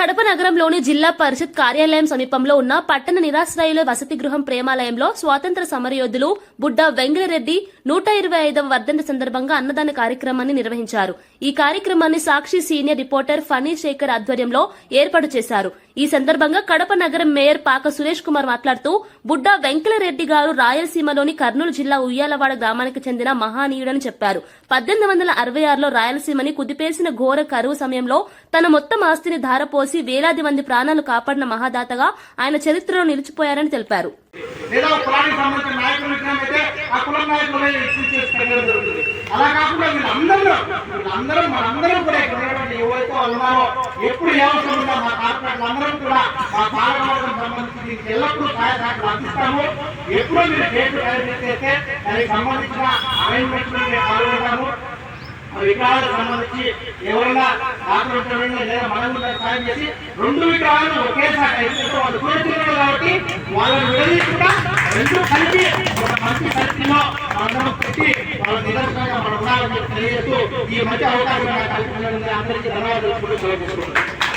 కడప నగరంలోని జిల్లా పరిషత్ కార్యాలయం సమీపంలో ఉన్న పట్టణ నిరాశ్రయుల వసతి గృహం ప్రేమాలయంలో స్వాతంత్ర సమరయోధులు బుడ్డా వెంగళరెడ్డి నూట ఇరవై ఐదవ వర్ధంతి సందర్భంగా అన్నదాన కార్యక్రమాన్ని నిర్వహించారు. ఈ కార్యక్రమాన్ని సాక్షి సీనియర్ రిపోర్టర్ ఫనీ శేఖర్ ఆధ్వర్యంలో ఏర్పాటు చేశారు. ఈ సందర్భంగా కడప నగరం మేయర్ పాక సురేష్ కుమార్ మాట్లాడుతూ బుడ్డా వెంకలరెడ్డి గారు రాయలసీమలోని కర్నూలు జిల్లా ఉయ్యాలవాడ గ్రామానికి చెందిన మహానీయుడని చెప్పారు. పద్దెనిమిది వందల అరవై ఆరులో రాయలసీమని కుదిపేసిన ఘోర కరువు సమయంలో తన మొత్తం ఆస్తిని ధారపోసి వేలాది మంది ప్రాణాలు కాపాడిన మహాదాతగా ఆయన చరిత్రలో నిలిచిపోయారని తెలిపారు. అలా కాకుండా వీళ్ళందరూ వీళ్ళందరూ మనందరం కూడా ఇక్కడ ఎవరైతే ఉన్నారో ఎప్పుడు ఏ అవసరం ఉందో మా కార్పొరేట్లు అందరం కూడా మా పాలకవర్గం సంబంధించి దీనికి ఎల్లప్పుడూ సహాయ సహకారాలు అందిస్తాము. ఎప్పుడో మీరు డేట్ క్యాలిక్యులేట్ చేస్తే దానికి సంబంధించిన అరేంజ్మెంట్ పాల్గొంటాము. విగ్రహాలకు సంబంధించి ఎవరైనా ఆక్రమించడం లేదా మనం సాయం చేసి రెండు విగ్రహాలను ఒకేసారి ఎందుకంటే వాళ్ళు దూరచిన్నారు కాబట్టి వాళ్ళని విడదీయకుండా రెండు కలిపి ఒక మంచి పరిస్థితిలో మనందరం పెట్టి వాళ్ళ నిదర్శనంగా మన ఉండాలని తెలియజేస్తూ ఈ మంచి అవకాశం కల్పించడం అందరికీ ధన్యవాదాలు. తెలుపుకుంటూ సెలవు